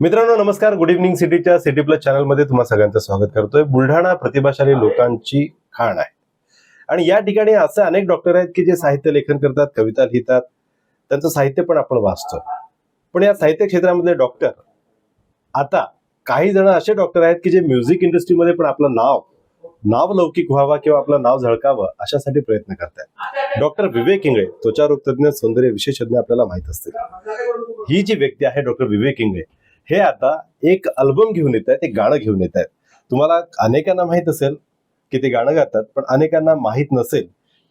मित्रांनो नमस्कार. Good evening सिटीच्या सिटी प्लस चॅनलमध्ये तुम्हा सगळ्यांचं स्वागत करतोय. बुलढाणा प्रतिभाशाली लोकांची खाण आहे. आणि या ठिकाणी असे अनेक डॉक्टर आहेत की जे साहित्य लेखन करतात कविता लिहितात. त्यांचं साहित्य पण आपण वाचतो पण या साहित्य क्षेत्रामधले डॉक्टर आता काही जण असे डॉक्टर आहेत की जे म्युझिक इंडस्ट्रीमध्ये पण आपलं नाव नाव लौकिक व्हावा किंवा आपलं नाव झळकावं अशासाठी प्रयत्न करतात डॉक्टर विवेक इंगळे त्वचारोग तज्ज्ञ सौंदर्य विशेषज्ञ आपल्याला माहीत असतील. ही जी व्यक्ती आहे डॉक्टर विवेक इंगळे हे आता एक अल्बम घेऊन येत आहेत एक गाणं घेऊन येत आहेत. तुम्हाला अनेकांना माहीत असेल की ते गाणं गातात पण अनेकांना माहीत नसेल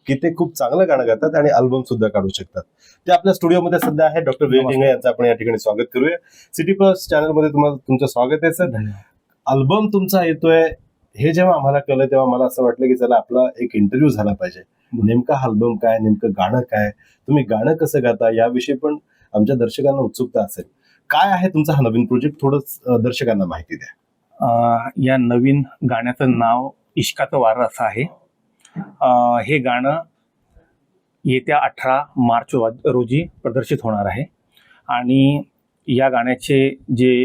की ते खूप चांगलं गाणं गातात आणि अल्बम सुद्धा काढू शकतात. ते आपल्या स्टुडिओमध्ये सध्या आहे. डॉक्टर विवेक यांचं आपण या ठिकाणी स्वागत करूया. सिटी प्लस चॅनलमध्ये तुम्हाला तुमचं स्वागत आहे सर अल्बम तुमचा येतोय हे जेव्हा आम्हाला कळलं तेव्हा मला असं वाटलं की चला आपला एक इंटरव्ह्यू झाला पाहिजे. नेमका अल्बम काय नेमकं गाणं काय तुम्ही गाणं कसं गाता याविषयी पण आमच्या दर्शकांना उत्सुकता असेल. काय आहे तुमचा हा नवीन प्रोजेक्ट थोडं दर्शकांना माहिती द्या. या नवीन गाण्याचं नाव इश्काचं वारं असं आहे. हे गाणं येत्या अठरा मार्च वा- रोजी प्रदर्शित होणार आहे. आणि या गाण्याचे जे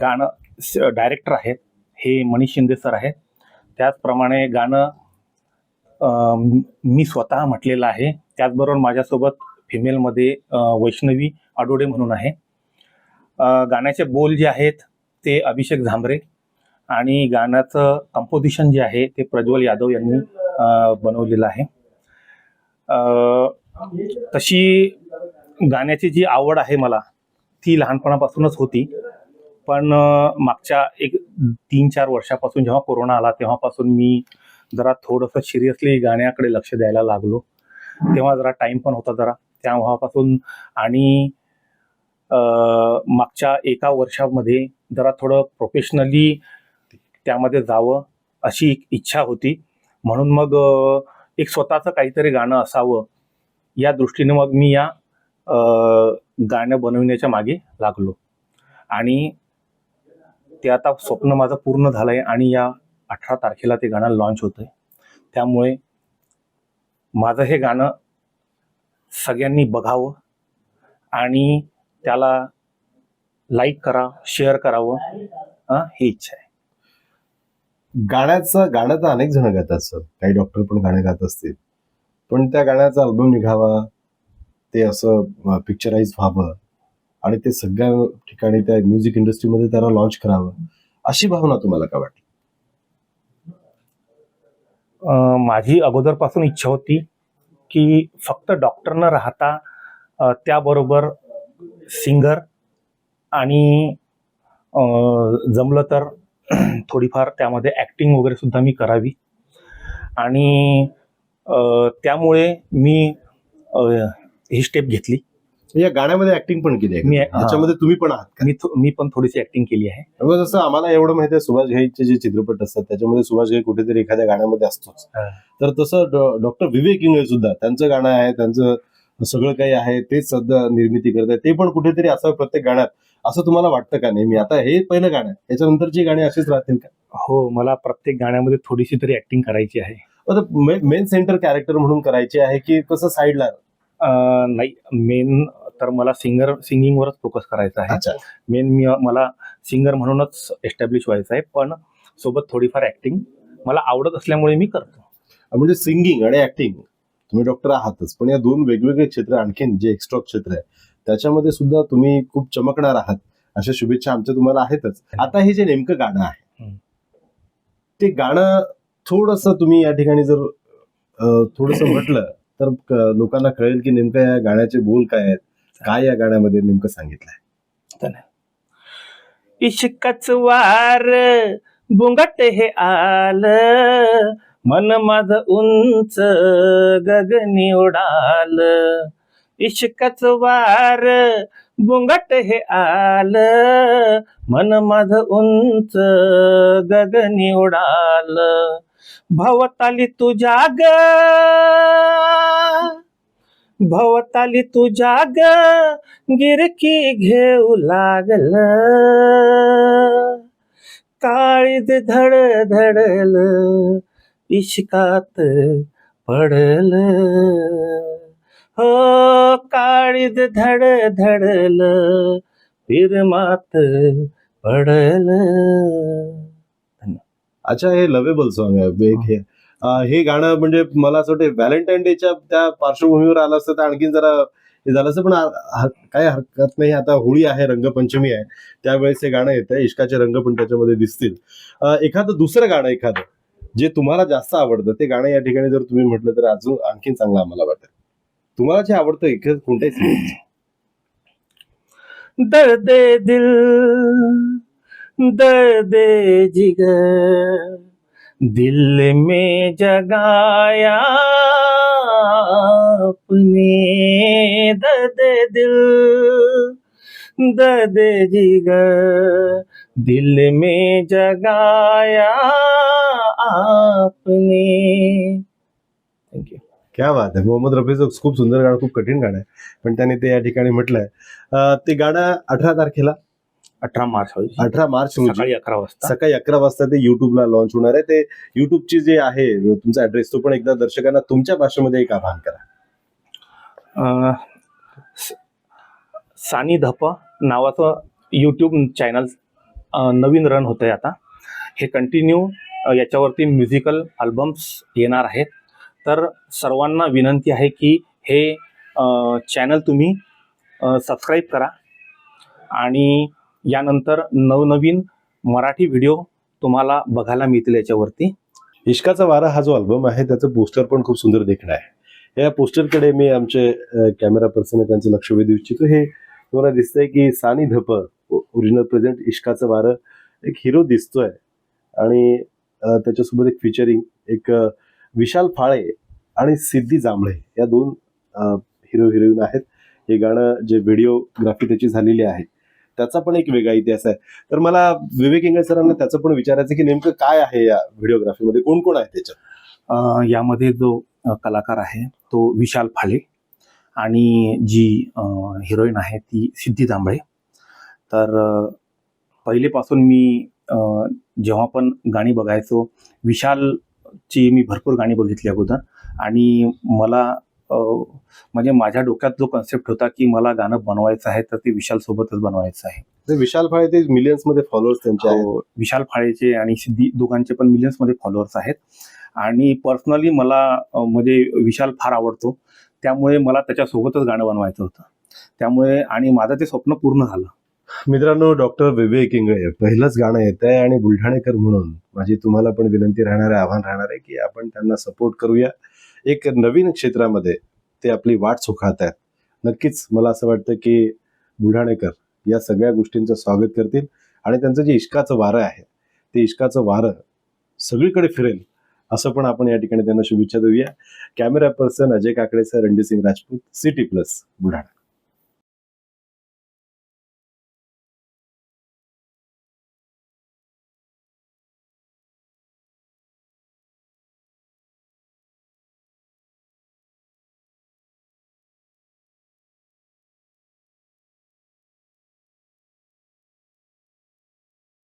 गाणं डायरेक्टर आहेत हे मनीष शिंदे सर आहेत. त्याचप्रमाणे गाणं मी स्वतः म्हटलेलं आहे. त्याचबरोबर माझ्यासोबत फिमेलमध्ये वैष्णवी अडोडे म्हणून आहे. गाण्याचे बोल जे आहेत ते अभिषेक झांबरे आणि गाण्याचं कंपोजिशन जे आहे ते प्रज्वल यादव यांनी बनवलेलं आहे. तशी गाण्याची जी आवड आहे मला ती लहानपणापासूनच होती. पण मागच्या एक तीन चार वर्षापासून जेव्हा कोरोना आला तेव्हापासून मी जरा थोडंसं सिरियसली गाण्याकडे लक्ष द्यायला लागलो. तेव्हा जरा टाईम पण होता जरा. तेव्हापासून आणि मागच्या एका वर्षामध्ये जरा थोडं प्रोफेशनली त्यामध्ये जावं अशी एक इच्छा होती. म्हणून मग एक स्वतःचं काहीतरी गाणं असावं. या दृष्टीने मग मी या गाणं बनविण्याच्या मागे लागलो. आणि ते आता स्वप्न माझं पूर्ण झालं आहे आणि या अठरा तारखेला ते गाणं लॉन्च होतं आहे त्यामुळे माझं हे गाणं सगळ्यांनी बघावं आणि त्याला लाईक करा शेअर करावं. हं, ही इच्छा आहे. गाण्याचं गाणं तर अनेक जण गातात सर. काही डॉक्टर पण गाणं गात असतील. पण त्या गाण्याचा अल्बम निघावा ते असं पिक्चराईज व्हावं आणि ते सगळ्या ठिकाणी त्या म्युझिक इंडस्ट्रीमध्ये त्याला लॉन्च करावं अशी भावना तुम्हाला का वाटली? अं, माझी अगोदरपासून इच्छा होती की फक्त डॉक्टर न राहता अं, त्याबरोबर सिंगर आणि जमलं तर थोडीफार त्यामध्ये ॲक्टिंग वगैरे सुद्धा मी करावी आणि त्यामुळे मी ही स्टेप घेतली या गाण्यामध्ये ऍक्टिंग पण केली आहे मी का? हा. याच्यामध्ये तुम्ही पण आहात? मी मी पण थोडीशी ॲक्टिंग केली आहे जसं आम्हाला एवढं माहिती आहे सुभाष घाईचे जे चित्रपट असतात त्याच्यामध्ये सुभाष घाई कुठेतरी एखाद्या गाण्यामध्ये असतोच. तर तसं डॉक्टर विवेक इंगळे सुद्धा त्यांचं गाणं आहे त्यांचं सगळं काही आहे तेच सध्या निर्मिती करत आहे ते पण कुठेतरी असं प्रत्येक गाण्यात. असं तुम्हाला वाटतं का नेहमी? आता हे पहिलं गाणं आहे. त्याच्यानंतरची गाणी अशीच राहतील का? हो मला प्रत्येक गाण्यामध्ये थोडीशी तरी ॲक्टिंग करायची आहे. मेन सेंटर कॅरेक्टर म्हणून करायचे आहे की कसं साईडला नाही मेन तर मला सिंगर सिंगिंगवरच फोकस करायचा आहे. मेन मी मला सिंगर म्हणूनच एस्टॅब्लिश व्हायचं आहे पण सोबत थोडीफार ऍक्टिंग मला आवडत असल्यामुळे मी करतो. म्हणजे सिंगिंग आणि ऍक्टिंग तुम्ही डॉक्टर आहातच. पण या दोन वेगवेगळे क्षेत्र आणखीन जे एक्स्ट्रा क्षेत्र आहे त्याच्यामध्ये सुद्धा तुम्ही खूप चमकणार आहात. अशा शुभेच्छा आमच्या तुम्हाला आहेतच. आता हे जे नेमकं गाणं आहे. ते गाणं थोडस तुम्ही या ठिकाणी जर थोडस म्हटलं तर लोकांना कळेल की नेमकं या गाण्याचे बोल काय आहेत काय या गाण्यामध्ये नेमकं सांगितलंय. इश्कच वार बुंगट हे आल मन माझ उंच गगनी उडाल. इश्कच वार बुंगट हे आल. मन माझ उंच गगनी उडाल. भवताली तुझ्या ग भवताली तुझ्या ग गिरकी घेऊ लागल. काळीज धड धडल इश्कात पडल. हो काळीज धड धडल फिर मात पडल अच्छा हे लवेबल सॉन्ग आहे एक हे. हे. गाणं म्हणजे मला असं वाटतं व्हॅलेंटाईन डेच्या त्या पार्श्वभूमीवर आलं असतं तर आणखीन जरा हे झालं असतं पण काय हरकत नाही आता होळी आहे रंगपंचमी आहे त्यावेळेस हे गाणं येतं इश्काचे रंग पण त्याच्यामध्ये दिसतील. एखादं दुसरं गाणं एखादं. जे तुम्हाला जास्त आवडतं ते गाणं या ठिकाणी जर तुम्ही म्हटलं तर अजून आणखीन चांगलं आम्हाला वाटेल तुम्हाला जे आवडतं एक कोणत्याही सिनेमाचं? दर्द दिल दर्द जिगर दिल में जगाया अपने दर्द दिल दर्द जिगर दिल में जगाया आपने। थँक्यू क्या बात आहे मोहम्मद रफीचं खूप सुंदर गाणं खूप कठीण गाणं आहे पण त्याने ते या ठिकाणी म्हटलंय. अं, ते गाणं अठरा तारखेला? अठरा मार्च रोजी अठरा मार्च रोजी. सकाळी अकरा वाजता. सकाळी अकरा वाजता ते युट्यूबला लॉन्च होणार आहे. ते युट्यूबची जे आहे तुमचा ऍड्रेस तो पण एकदा दर्शकांना तुमच्या भाषेमध्ये एक आवाहन करा. अं, स- सानी धप नावाचं यूट्यूब चॅनल नवीन रन होतं आहे आता. हे कंटिन्यू याच्यावरती म्युझिकल अल्बम्स येणार आहेत. तर सर्वांना विनंती आहे की हे चॅनल तुम्ही सबस्क्राईब करा. आणि यानंतर नवनवीन मराठी व्हिडिओ तुम्हाला बघायला मिळतील याच्यावरती. इश्काचा वारा हा जो अल्बम आहे त्याचं पोस्टर पण खूप सुंदर देखणं आहे. या पोस्टरकडे मी आमचे कॅमेरा पर्सन त्यांचं लक्ष वेधू इच्छितो. हे तुम्हाला दिसतंय की सानी धप ओरिजिनल प्रेझेंट इश्काचं वारं एक हिरो दिसतोय. आणि त्याच्यासोबत एक फिचरिंग एक विशाल फाळे आणि सिद्धी जांभळे या दोन हिरो हिरोईन आहेत. हे गाणं जे व्हिडिओग्राफी त्याची झालेली आहे त्याचा पण एक वेगळा इतिहास आहे. तर मला विवेक इंगळे सरांना त्याचं पण विचारायचं की नेमकं काय आहे या व्हिडिओग्राफीमध्ये कोण कोण आहे त्याच्यात? यामध्ये जो कलाकार आहे तो विशाल फाळे आणि जी हिरोईन आहे ती सिद्धी जांभळे. तर पहिलेपासून मी जेव्हा पण गाणी बघायचो विशालची मी भरपूर गाणी बघितली अगोदर. आणि मला म्हणजे माझ्या डोक्यात जो कन्सेप्ट होता की मला गाणं बनवायचं आहे तर ते विशाल सोबतच बनवायचं आहे. विशाल फाळे ते मिलियन्समध्ये फॉलोअर्स त्यांचे आहेत. हो, विशाल फाळेचे आणि सिद्धी दोघांचे पण मिलियन्समध्ये फॉलोअर्स आहेत. आणि पर्सनली मला म्हणजे विशाल फार आवडतो. त्यामुळे मला त्याच्यासोबतच गाणं बनवायचं होतं. त्यामुळे आणि माझं ते स्वप्न पूर्ण झालं. मित्रांनो डॉक्टर विवेक इंगळे पहिलंच गाणं येत आहे आणि बुलढाणेकर म्हणून माझी तुम्हाला पण विनंती राहणार आहे आव्हान राहणार आहे की आपण त्यांना सपोर्ट करूया. एक नवीन क्षेत्रामध्ये ते आपली वाट सुखात आहेत. नक्कीच मला असं वाटतं की बुलढाणेकर या सगळ्या गोष्टींचं स्वागत करतील आणि त्यांचं जे इश्काचं वारं आहे ते इश्काचं वारं सगळीकडे फिरेल असं पण आपण या ठिकाणी त्यांना शुभेच्छा देऊया. Camera person Ajay Kakade sir Ranjit Singh Rajput city plus Buldhana.